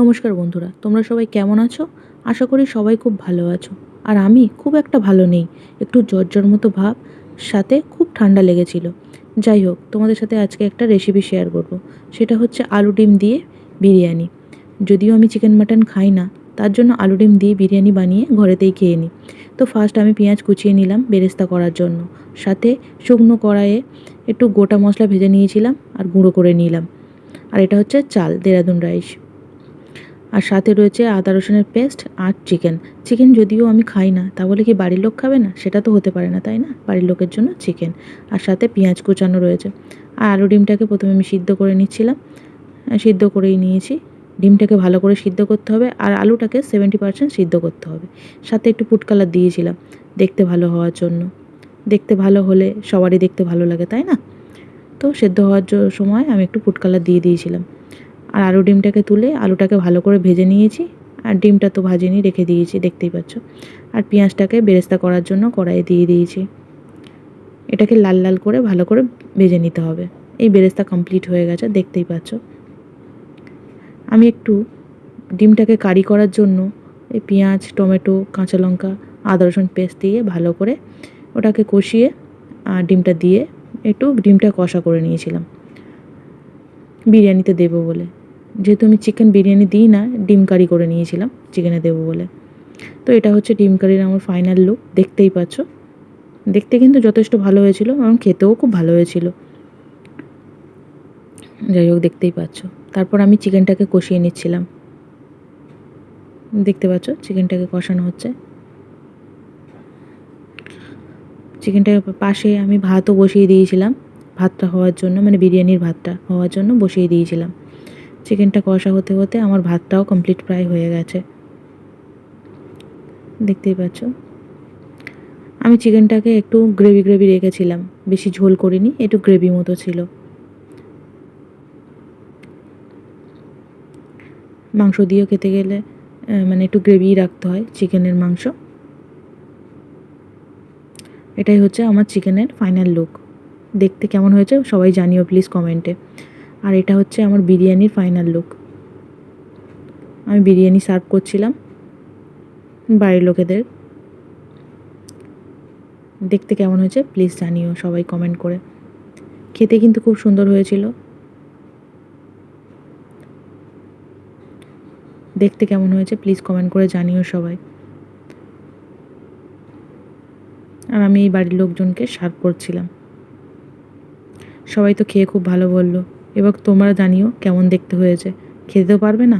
নমস্কার বন্ধুরা, তোমরা সবাই কেমন আছো? আশা করি সবাই খুব ভালো আছো। আর আমি খুব একটা ভালো নেই, একটু জ্বর মতো ভাব, সাথে খুব ঠান্ডা লেগেছিল। যাই হোক, তোমাদের সাথে আজকে একটা রেসিপি শেয়ার করব। সেটা হচ্ছে আলু ডিম দিয়ে বিরিয়ানি। যদিও আমি চিকেন মাটন খাই না, তার জন্য আলু ডিম দিয়ে বিরিয়ানি বানিয়ে ঘরেতেই খেয়ে নিই। তো ফার্স্ট আমি পেঁয়াজ কুচিয়ে নিলাম বেরেস্তা করার জন্য। সাথে শুকনো কড়াইয়ে একটু গোটা মশলা ভেজে নিয়েছিলাম আর গুঁড়ো করে নিলাম। আর এটা হচ্ছে চাল, দেরাদুন রাইস। আর সাথে রয়েছে আদা রসুনের পেস্ট আর চিকেন। চিকেন যদিও আমি খাই না তা বলে কি বাড়ির লোক খাবে না? সেটা তো হতে পারে না, তাই না? বাড়ির লোকের জন্য চিকেন। আর সাথে পেঁয়াজ কুচানো রয়েছে। আর আলু ডিমটাকে প্রথমে আমি সিদ্ধ করে নিচ্ছিলাম। সিদ্ধ করেই নিয়েছি। ডিমটাকে ভালো করে সিদ্ধ করতে হবে আর আলুটাকে সেভেন্টি পার্সেন্ট সিদ্ধ করতে হবে। সাথে একটু ফুড কালার দিয়েছিলাম, দেখতে ভালো হওয়ার জন্য। দেখতে ভালো হলে সবারই দেখতে ভালো লাগে, তাই না? তো সেদ্ধ হওয়ার সময় আমি একটু ফুড কালার দিয়ে দিয়েছিলাম। আর আলু ডিমটাকে তুলে আলুটাকে ভালো করে ভেজে নিয়েছি। আর ডিমটা তো ভাজিনি, রেখে দিয়েছি, দেখতেই পাচ্ছ। আর পেঁয়াজটাকে বেরেস্তা করার জন্য কড়াইয়ে দিয়ে দিয়েছি। এটাকে লাল লাল করে ভালো করে ভেজে নিতে হবে। এই বেরেস্তা কমপ্লিট হয়ে গেছে, দেখতেই পাচ্ছ। আমি একটু ডিমটাকে কারি করার জন্য এই পেঁয়াজ, টমেটো, কাঁচা লঙ্কা, আদা, রসুন পেস্ট দিয়ে ভালো করে ওটাকে কষিয়ে আর ডিমটা দিয়ে একটু ডিমটা কষা করে নিয়েছিলাম। বিরিয়ানিতে দেবো বলে। যেহেতু আমি চিকেন বিরিয়ানি দিই না, ডিম কারি করে নিয়েছিলাম চিকেনে দেবো বলে। তো এটা হচ্ছে ডিম কারির আমার ফাইনাল লুক দেখতেই পাচ্ছ। দেখতে কিন্তু যথেষ্ট ভালো হয়েছিল, এবং খেতেও খুব ভালো হয়েছিল। যাই হোক, দেখতেই পাচ্ছ। তারপর আমি চিকেনটাকে কষিয়ে নিচ্ছিলাম। দেখতে পাচ্ছ চিকেনটাকে কষানো হচ্ছে। চিকেনটার পাশে আমি ভাতও বসিয়ে দিয়েছিলাম। ভাতটা হওয়ার জন্য মানে বিরিয়ানির ভাতটা হওয়ার জন্য বসিয়ে দিয়েছিলাম। চিকেনটা কষা হতে হতে আমার ভাতটাও কমপ্লিট প্রায় হয়ে গেছে। দেখতেই পাচ্ছ? আমি চিকেনটাকে একটু গ্রেভি গ্রেভি রেখেছিলাম, বেশি ঝোল করিনি, একটু গ্রেভি মতো ছিল। মাংস দিয়েও খেতে গেলে মানে একটু গ্রেভি রাখতে হয় চিকেনের মাংস। এটাই হচ্ছে আমার চিকেনের ফাইনাল লুক দেখতে কেমন হয়েছে সবাই জানিও প্লিজ কমেন্টে আর এটা হচ্ছে আমার বিরিয়ানির ফাইনাল লুক আমি বিরিয়ানি সার্ভ করছিলাম বাড়ির লোকেদের। দেখতে কেমন হয়েছে প্লিজ জানিও, সবাই কমেন্ট করে। খেতে কিন্তু খুব সুন্দর হয়েছিল। দেখতে কেমন হয়েছে প্লিজ কমেন্ট করে জানিও সবাই। আর আমি এই বাড়ির লোকজনকে সার্ভ করছিলাম। সবাই তো খেয়ে খুব ভালো বলল। এবার তোমরা জানিও কেমন দেখতে হয়েছে। খেতেও পারবে না?